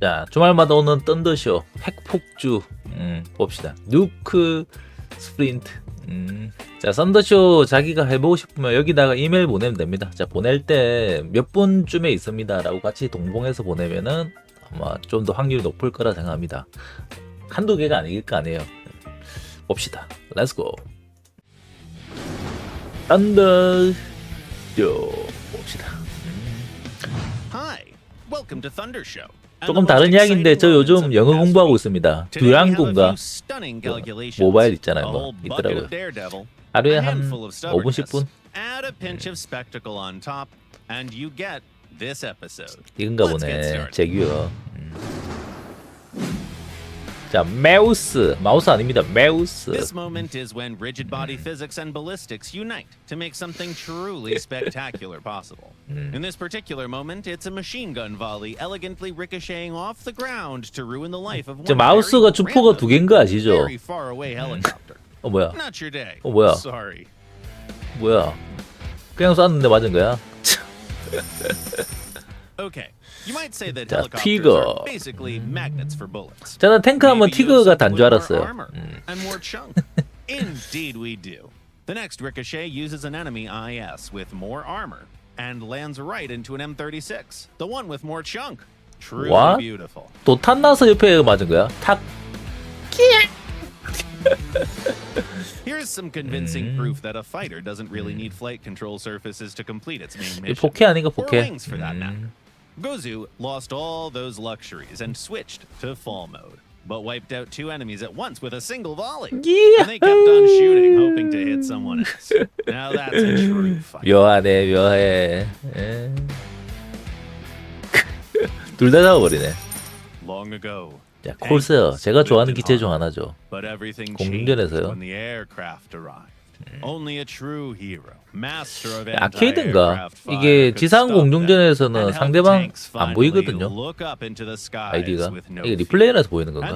자 주말마다 오는 던더쇼 핵폭주 음, 봅시다. 누크 스프린트. 음. 자 썬더쇼 자기가 해보고 싶으면 여기다가 이메일 보내면 됩니다. 자 보낼 때 몇 분쯤에 있습니다. 라고 같이 동봉해서 보내면은 아마 좀 더 확률이 높을 거라 생각합니다. 한두 개가 아닐 거 아니에요. 봅시다. 렛츠고 썬더쇼. 봅시다. Hi, welcome to Thunder Show. 조금 다른 이야기인데 저 요즘 영어 공부하고. 있습니다. Stunning calculations. 모바일 있잖아요, 뭐 있더라고요. 하루에 한 handful of 5분 stubbornness, 10분 add a pinch of spectacle on top, and you get this episode. 이건가 보네. 제규어. 음. 자 메우스 마우스 아닙니다. 메우스. This moment is when rigid body physics and ballistics unite to make something truly spectacular possible. In this particular moment, it's a machine gun volley elegantly ricocheting off the ground to ruin the life of 저 one 마우스가 very 주포가 두 개인 거 아시죠? very far away helicopter. 어 뭐야? Not your day. 어, 뭐야? Sorry. 뭐야? 그냥 쐈는데 맞은 거야? Okay. You might say that 자, helicopters 티거. are basically magnets for bullets. 저는 탱크 하면 Maybe you 티거가 have 단 something 줄 with more 알았어요. armor 음. And more chunk. Indeed, we do. The next ricochet uses an enemy IS with more armor and lands right into an M36, the one with more chunk. Truly What? beautiful. 도탄 나서 옆에 맞은 거야? 탁. Here's some convincing Mm. proof that a fighter doesn't really need flight control surfaces to complete its main 이 mission. 포케 아닌가 Or 포케? wings for that 음. matter. Gozu lost all those luxuries and switched to fall mode, but wiped out two enemies at once with a single volley. And they kept on shooting, hoping to hit someone else. Now that's a true fight. 묘하네 묘해. 둘 다 잡아버리네. Long ago, 자 콜세어 제가 좋아하는 lived in 기체 중 Hong 하나죠. but everything 공중전에서요? changed when the aircraft arrived. Only a true hero, master of 아케이드인가? 이게 지상 공중전에서는 상대방 안 보이거든요. 아이디가 이게 fear. 리플레이에서 보이는 건가?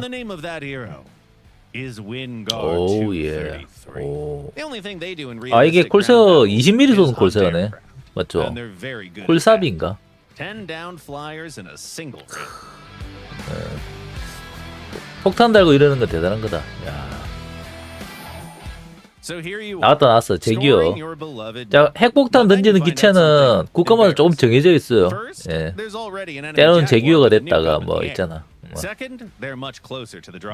오 예. 233. 오. 아 이게 콜세어 ground battles 20mm is 쏘는 콜세어네. 맞죠? 콜삽인가? 10 down flyers in a single hit. 폭탄 달고 이러는 거 대단한 거다. 나왔다 나왔어. 제기요. beloved 자 핵폭탄 던지는 기체는 국가마다 조금. 정해져 있어요. 예. 때로는 nuke 됐다가 뭐. 있잖아. 뭐.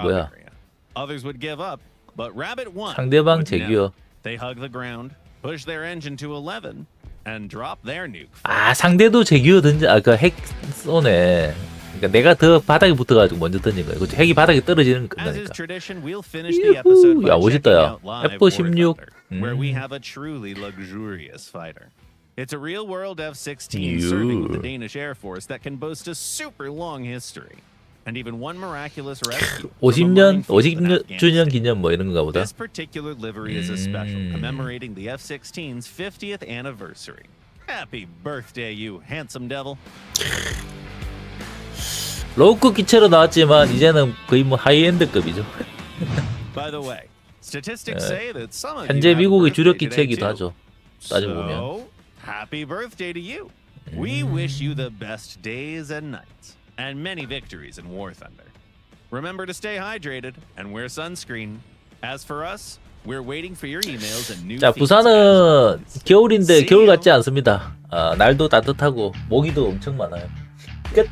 뭐야? 상대방 would never. 제기어. They hug the ground, push their engine to 11, and drop their nuke. 아 상대도 제기어 던져 아그 핵 쏘네. 그러니까 내가 더 바닥에 붙어가지고 먼저 던진 거야. 그치? 핵이 바닥에 떨어지는 거니까. by 야, 멋있다, 야. out live F-16. War Thunder, where we 음. have a. It's a real-world F-16 serving with the 유. Danish Air Force that can boast a super long history, and even one miraculous rescue. from a 50년 minefield in 50년 주년 Afghanistan. 기념 뭐 이런 건가 보다. This particular livery is a special, Mm. commemorating the F-16's 50th anniversary. Happy birthday, you handsome devil! 로우급 기체로 나왔지만 이제는 거의 뭐 하이엔드급이죠. 예. 현재 미국의 주력 기체이기도. 하죠. 따지고 보면. Happy birthday to you. We wish you the best days and nights, and many victories in War Thunder. Remember to stay hydrated and wear sunscreen. As for us, we're waiting for your emails and new 자 부산은. 겨울인데 겨울. 같지 않습니다. 아, 날도 따뜻하고 모기도 엄청 많아요. 끝.